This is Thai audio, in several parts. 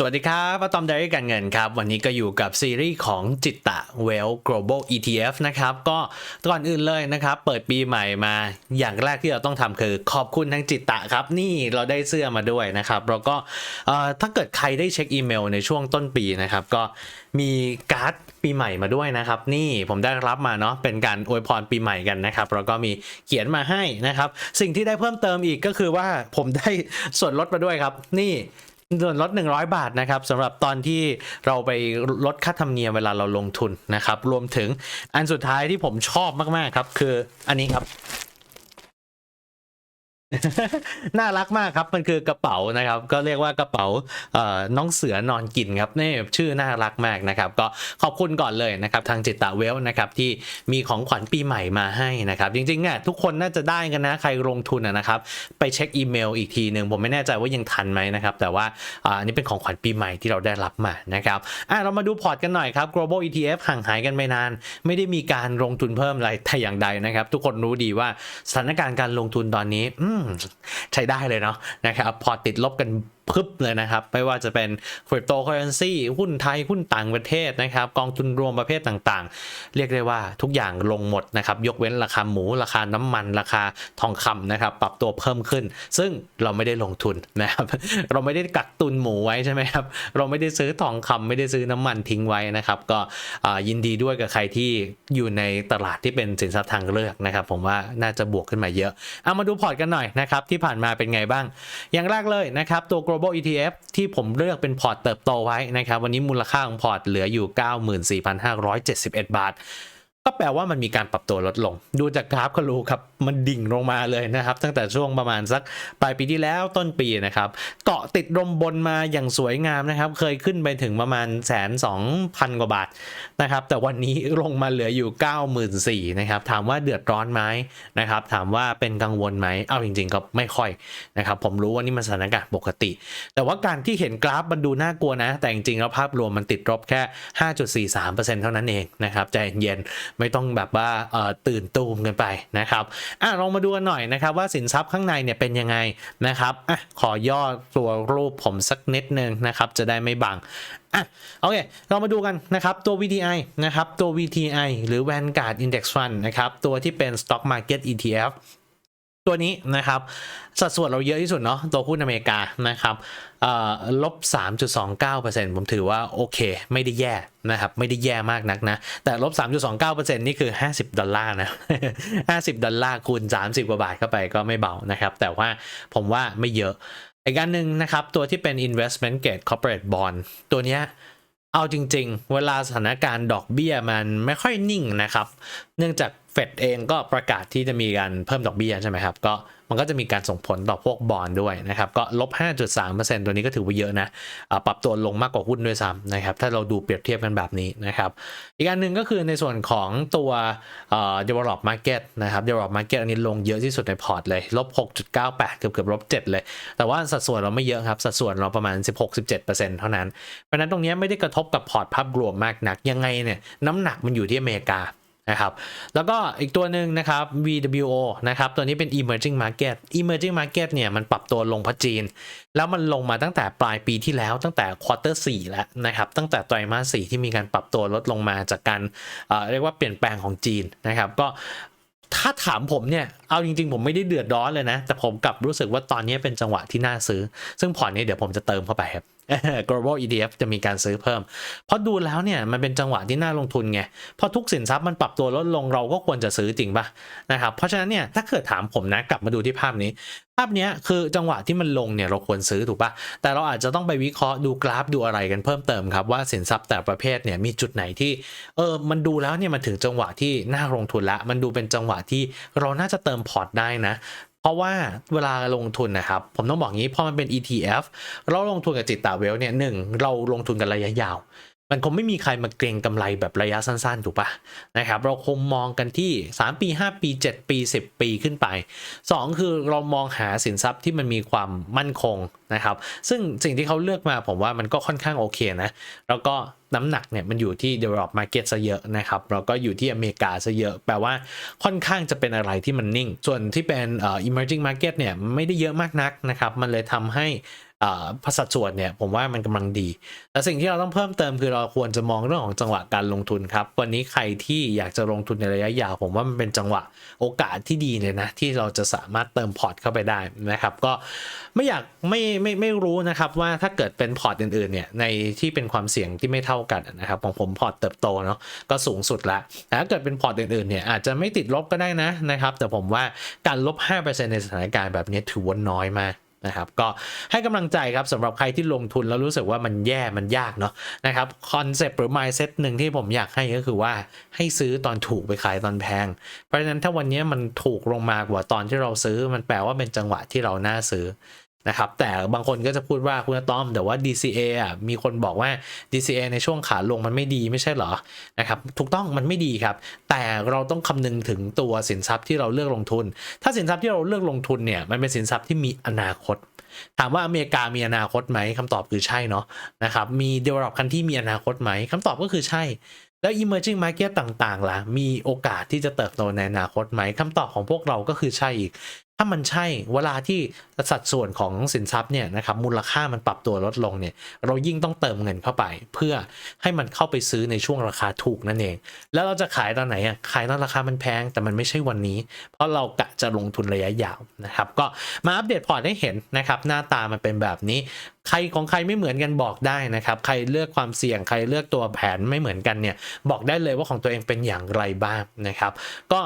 สวัสดีครับอะตอมไดรี่การเงินครับ วันนี้ก็อยู่กับซีรีส์ของจิตตะ Well Global ETF นะครับ ก็ก่อนอื่นเลยนะครับ เปิดปีใหม่มาอย่างแรกที่เราต้องทำคือขอบคุณทั้งจิตตะครับ นี่เราได้เสื้อมาด้วยนะครับ แล้วก็ถ้าเกิดใครได้เช็คอีเมลในช่วงต้นปีนะครับ ก็มีการ์ดปีใหม่มาด้วยนะครับ นี่ผมได้รับมาเนาะเป็นการอวยพรปีใหม่กันนะครับแล้วก็มีเขียนมาให้นะครับ สิ่งที่ได้เพิ่มเติมอีกก็คือว่าผมได้ส่วนลดมาด้วยครับ นี่ ส่วนลด 100 บาทนะครับสำหรับตอนที่เราไปลดค่าธรรมเนียมเวลาเราลงทุนนะครับ รวมถึงอันสุดท้ายที่ผมชอบมาก ๆ ครับ คืออันนี้ครับ น่ารักมากครับ มันคือกระเป๋านะครับ ก็เรียกว่ากระเป๋าน้องเสือนอนกินครับนี่ชื่อน่ารักมากนะครับ ก็ขอบคุณก่อนเลยนะครับ ทางจิตตะเวลนะครับที่มีของขวัญปีใหม่มาให้นะครับ จริงๆอะทุกคนน่าจะได้กันนะ ใครลงทุนนะครับ ไปเช็คอีเมลอีกทีหนึ่งผมไม่แน่ใจว่ายังทันไหมนะครับ แต่ว่าอันนี้เป็นของขวัญปีใหม่ที่เราได้รับมานะครับอะเรามาดูพอร์ตกันหน่อยครับ global ETF ห่างหายกันไม่นาน ไม่ได้มีการลงทุนเพิ่มอะไรแต่อย่างใดนะครับ ทุกคนรู้ดีว่าสถานการณ์การลงทุนตอนนี้อืมใช้ได้เลยเนาะนะครับพอติดลบกัน พึบเลยนะครับ ไม่ว่าจะเป็นคริปโตเคอเรนซีหุ้นไทย หุ้นต่างประเทศนะครับ กองทุนรวมประเภทต่างๆ เรียกได้ว่าทุกอย่างลงหมดนะครับ ยกเว้นราคาหมู ราคาน้ำมัน ราคาทองคำนะครับ ปรับตัวเพิ่มขึ้น ซึ่งเราไม่ได้ลงทุนนะครับ เราไม่ได้กักตุนหมูไว้ใช่ไหมครับ เราไม่ได้ซื้อทองคำไม่ได้ซื้อน้ำมันทิ้งไว้นะครับ ก็ยินดีด้วยกับใครที่อยู่ในตลาดที่เป็นสินทรัพย์ทางเลือกนะครับ ผมว่าน่าจะบวกขึ้นมาเยอะ เอามาดูพอร์ตกันหน่อยนะครับ ที่ผ่านมาเป็นไงบ้าง อย่างแรกเลยนะครับ ตัว global ETF ที่ผมเลือกเป็นพอร์ตเติบโตไว้นะครับ วันนี้มูลค่าของพอร์ตเหลืออยู่ 94,571 บาท ก็แปลว่ามันมีการปรับตัวลดลง ดูจากกราฟก็รู้ครับ มันดิ่งลงมาเลยนะครับ ตั้งแต่ช่วงประมาณสักปลายปีที่แล้วต้นปีนะครับ เกาะติดลมบนมาอย่างสวยงามนะครับ เคยขึ้นไปถึงประมาณแสนสองพันกว่าบาทนะครับ แต่วันนี้ลงมาเหลืออยู่ 94,000นะครับ ถามว่าเดือดร้อนไหมนะครับ ถามว่าเป็นกังวลไหม เอาจริงๆก็ไม่ค่อยนะครับ ผมรู้ว่านี่มันสถานการณ์ปกติ แต่ว่าการที่เห็นกราฟมันดูน่ากลัวนะ แต่จริงๆแล้วภาพรวมมันติดลบแค่ 5.43%เท่านั้นเองนะครับ ใจเย็นไม่ต้องแบบว่าตื่นตูมกันไปนะครับอะลองมาดูกันหน่อยนะครับว่าสินทรัพย์ข้างในเนี่ยเป็นยังไงนะครับอะขอย่อตัวรูปผมสักนิดนึงนะครับจะได้ไม่บังอะโอเค เรามาดูกันนะครับตัว VTI นะครับตัว VTI หรือ Vanguard Index Fund นะครับตัวที่เป็น Stock Market ETF ตัวนี้นะครับสัดส่วนเราเยอะที่สุดเนาะตัวหุ้นอเมริกานะครับเอ่อลบ 3.29%ผมถือว่าโอเค ไม่ได้แย่นะครับ ไม่ได้แย่มากนักนะ แต่ลบ 3.29%นี่คือ 50 ดอลลาร์นะ 50 ดอลลาร์คูณ 30 กว่าบาทเข้าไปก็ไม่เบานะครับ แต่ว่าผมว่าไม่เยอะ อีกอันหนึ่งนะครับ ตัวที่เป็น investment grade corporate bond ตัวเนี้ยเอาจริง ๆ เวลาสถานการณ์ดอกเบี้ยมันไม่ค่อยนิ่งนะครับ เนื่องจาก ฟดเองก็ประกาศที่จะมีการเพิ่มดอกเบี้ยใช่ไหมครับ ก็มันก็จะมีการส่งผลต่อพวกบอลด้วยนะครับ ก็ลบ 5.3%ตัวนี้ก็ถือว่าเยอะนะอ่าปรับตัวลงมากกว่าหุ้นด้วยซ้ำนะครับ ถ้าเราดูเปรียบเทียบกันแบบนี้นะครับ อีกอันหนึ่งก็คือในส่วนของตัวเอ่อ develop market นะครับ develop market อันนี้ลงเยอะที่สุดในพอร์ตเลย ลบ 6.98 เกือบเกือบลบ 7 เลย แต่ว่าสัดส่วนเราไม่เยอะครับ สัดส่วนเราประมาณ 16-17%เท่านั้น เพราะฉะนั้นตรงนี้ไม่ได้กระทบกับพอร์ตภาพรวมมากนัก ยังไงเนี่ยน้ำหนักมันอยู่ที่อเมริกา นะครับ แล้วก็อีกตัวหนึ่งนะครับ VWO นะครับ ตัวนี้เป็น emerging market emerging market เนี่ยมันปรับตัวลงเพราะจีน แล้วมันลงมาตั้งแต่ปลายปีที่แล้วตั้งแต่ควอเตอร์4แล้วนะครับ ตั้งแต่ไตรมาส4ที่มีการปรับตัวลดลงมาจากการเเรียกว่าเปลี่ยนแปลงของจีนนะครับ ก็ถ้าถามผมเนี่ย เอาจริงๆ ผมไม่ได้เดือดร้อนเลยนะ แต่ผมกลับรู้สึกว่าตอนนี้เป็นจังหวะที่น่าซื้อ ซึ่งพอร์ตนี้เดี๋ยวผมจะเติมเข้าไปครับ global ETF จะมีการซื้อเพิ่ม เพราะดูแล้วเนี่ยมันเป็นจังหวะที่น่าลงทุนไง เพราะทุกสินทรัพย์มันปรับตัวลดลงเราก็ควรจะซื้อจริงป่ะนะครับ เพราะฉะนั้นเนี่ยถ้าเกิดถามผมนะกลับมาดูที่ภาพนี้ ภาพนี้คือจังหวะที่มันลงเนี่ยเราควรซื้อถูกป่ะแต่เราอาจจะต้องไปวิเคราะห์ดูกราฟดูอะไรกันเพิ่มเติมครับว่าสินทรัพย์แต่ประเภทเนี่ยมีจุดไหนที่เออมันดูแล้วเนี่ยมันถึงจังหวะที่น่าลงทุนละ มันดูเป็นจังหวะที่เราน่าจะเติมพอร์ตได้นะ เพราะว่าเวลาลงทุนนะครับ ผมต้องบอกงี้พอมันเป็น ETF เราลงทุนกับจิตตาเวลเนี่ยหนึ่งเราลงทุนกันระยะยาว มันคงไม่มีใครมาเกรงกำไรแบบระยะสั้นๆ ถูกปะนะครับ เราคงมองกันที่ 3 ปี 5 ปี 7 ปี 10 ปีขึ้นไป 2 คือเรามองหาสินทรัพย์ที่มันมีความมั่นคงนะครับ ซึ่งสิ่งที่เขาเลือกมาผมว่ามันก็ค่อนข้างโอเคนะ แล้วก็น้ำหนักเนี่ยมันอยู่ที่ develop market ซะเยอะนะครับ แล้วก็อยู่ที่อเมริกาซะเยอะ แปลว่าค่อนข้างจะเป็นอะไรที่มันนิ่ง ส่วนที่เป็นเอ่อ emerging market เนี่ยไม่ได้เยอะมากนักนะครับ มันเลยทำให้ สัดส่วนเนี่ยผมว่ามันกำลังดีแต่สิ่งที่เราต้องเพิ่มเติมคือเราควรจะมองเรื่องของจังหวะการลงทุนครับ วันนี้ใครที่อยากจะลงทุนในระยะยาว ผมว่ามันเป็นจังหวะโอกาสที่ดีเลยนะ ที่เราจะสามารถเติมพอร์ตเข้าไปได้นะครับ ก็ไม่อยากไม่ไม่ไม่รู้นะครับว่าถ้าเกิดเป็นพอร์ตอื่นๆเนี่ยในที่เป็นความเสี่ยงที่ไม่เท่ากันนะครับของผมพอร์ตเติบโตเนาะก็สูงสุดละแต่ถ้าเกิดเป็นพอร์ตอื่นๆเนี่ยอาจจะไม่ติดลบก็ได้นะนะครับ แต่ผมว่าการลบ 5%ในสถานการณ์แบบนี้ถือว่าน้อยมาก นะครับก็ให้กำลังใจครับสำหรับใครที่ลงทุนแล้วรู้สึกว่ามันแย่มันยากเนาะนะครับคอนเซปต์หรือ mindset หนึ่งที่ผมอยากให้ก็คือว่าให้ซื้อตอนถูกไปขายตอนแพง เพราะฉะนั้นถ้าวันนี้มันถูกลงมากว่าตอนที่เราซื้อมันแปลว่าเป็นจังหวะที่เราน่าซื้อ นะครับแต่บางคนก็จะพูดว่าคุณอาต้อม แต่ว่า DCA อะมีคนบอกว่า DCA ในช่วงขาลงมันไม่ดีไม่ใช่เหรอนะครับถูกต้องมันไม่ดีครับ แต่เราต้องคำนึงถึงตัวสินทรัพย์ที่เราเลือกลงทุน ถ้าสินทรัพย์ที่เราเลือกลงทุนเนี่ยมันเป็นสินทรัพย์ที่มีอนาคตถามว่าอเมริกามีอนาคตไหมคำตอบคือใช่เนาะนะครับมี develop คันที่มีอนาคตไหมคำตอบก็คือใช่ แล้ว emerging market ต่างๆล่ะมีโอกาสที่จะเติบโตในอนาคตไหมคำตอบของพวกเราก็คือใช่อีก ถ้ามันใช่เวลาที่สัดส่วนของสินทรัพย์เนี่ยนะครับมูลค่ามันปรับตัวลดลงเนี่ยเรายิ่งต้องเติมเงินเข้าไป เพื่อให้มันเข้าไปซื้อในช่วงราคาถูกนั่นเอง แล้วเราจะขายตอนไหนอะขายตอนราคามันแพงแต่มันไม่ใช่วันนี้ เพราะเรากะจะลงทุนระยะยาวนะครับก็มาอัปเดตพอร์ตให้เห็นนะครับหน้าตามันเป็นแบบนี้ใครของใครไม่เหมือนกันบอกได้นะครับ ใครเลือกความเสี่ยงใครเลือกตัวแผนไม่เหมือนกันเนี่ยบอกได้เลยว่าของตัวเองเป็นอย่างไรบ้างนะครับ ก็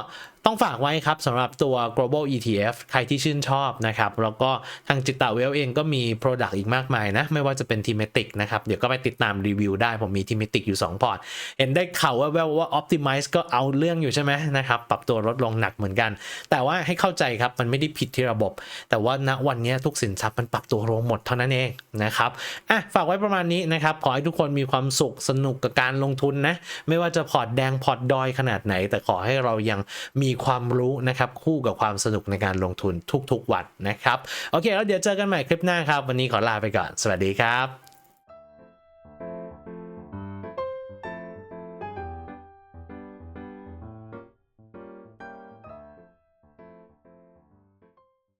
ต้องฝากไว้ครับสำหรับตัว global ETF ใครที่ชื่นชอบนะครับ แล้วก็ทางจิตตะเวลเองก็มี Product อีกมากมายนะ ไม่ว่าจะเป็น Thematic นะครับ เดี๋ยวก็ไปติดตามรีวิวได้ ผมมี Thematic อยู่ 2 พอร์ต เห็นได้ข่าวว่าแววว่า Optimize ก็เอาเรื่องอยู่ใช่ไหมนะครับ ปรับตัวลดลงหนักเหมือนกัน แต่ว่าให้เข้าใจครับ มันไม่ได้ผิดที่ระบบ แต่ว่าณวันนี้ทุกสินทรัพย์มันปรับตัวลงหมดเท่านั้นเองนะครับอะฝากไว้ประมาณนี้นะครับขอให้ทุกคนมีความสุขสนุกกับการลงทุนนะไม่ว่าจะพอร์ตแดงพอร์ตดอยขนาดไหน แต่ขอให้เรายังมีความรู้นะครับคู่กับความสนุกในการลงทุนทุกๆวันนะครับ โอเค แล้วเดี๋ยวเจอกันใหม่คลิปหน้าครับ วันนี้ขอลาไปก่อน สวัสดีครับ